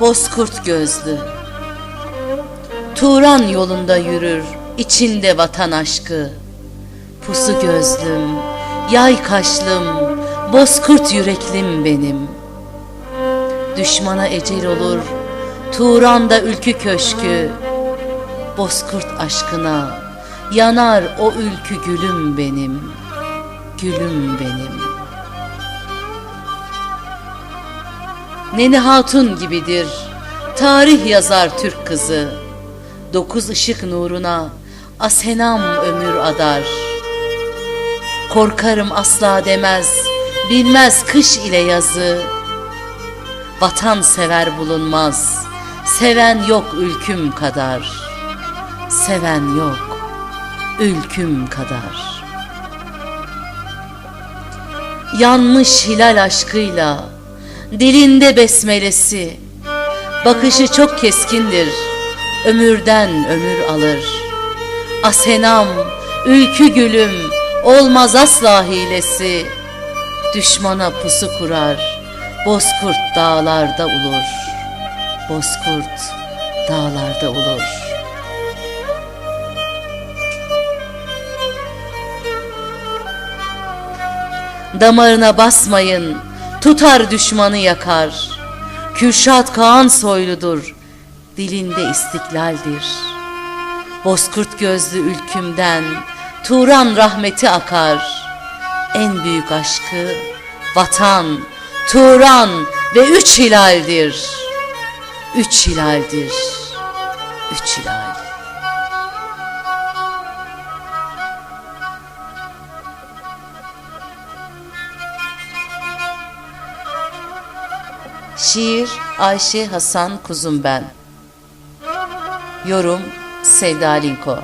bozkurt gözlü. Turan yolunda yürür, içinde vatan aşkı. Pusu gözlüm, yay kaşlım, bozkurt yüreklim benim. Düşmana ecel olur, Turan'da ülkü köşkü. Bozkurt aşkına yanar o ülkü gülüm benim, gülüm benim. Neni Hatun gibidir, tarih yazar Türk kızı. Dokuz ışık nuruna asenam ömür adar. Korkarım asla demez, bilmez kış ile yazı. Vatan sever bulunmaz, seven yok ülküm kadar. Seven yok, ülküm kadar. Yanmış hilal aşkıyla, dilinde besmelesi, bakışı çok keskindir, ömürden ömür alır. Asenam, ülkü gülüm, olmaz asla hilesi, düşmana pusu kurar, bozkurt dağlarda ulur, bozkurt dağlarda ulur. Damarına basmayın, tutar düşmanı yakar. Kürşat Kaan soyludur, dilinde istiklaldir. Bozkurt gözlü ülkümden Turan rahmeti akar. En büyük aşkı vatan, Turan ve üç hilaldir. Üç hilaldir, üç hilal. Şiir Ayşe Hasan Kuzum ben. Yorum Sevda Linko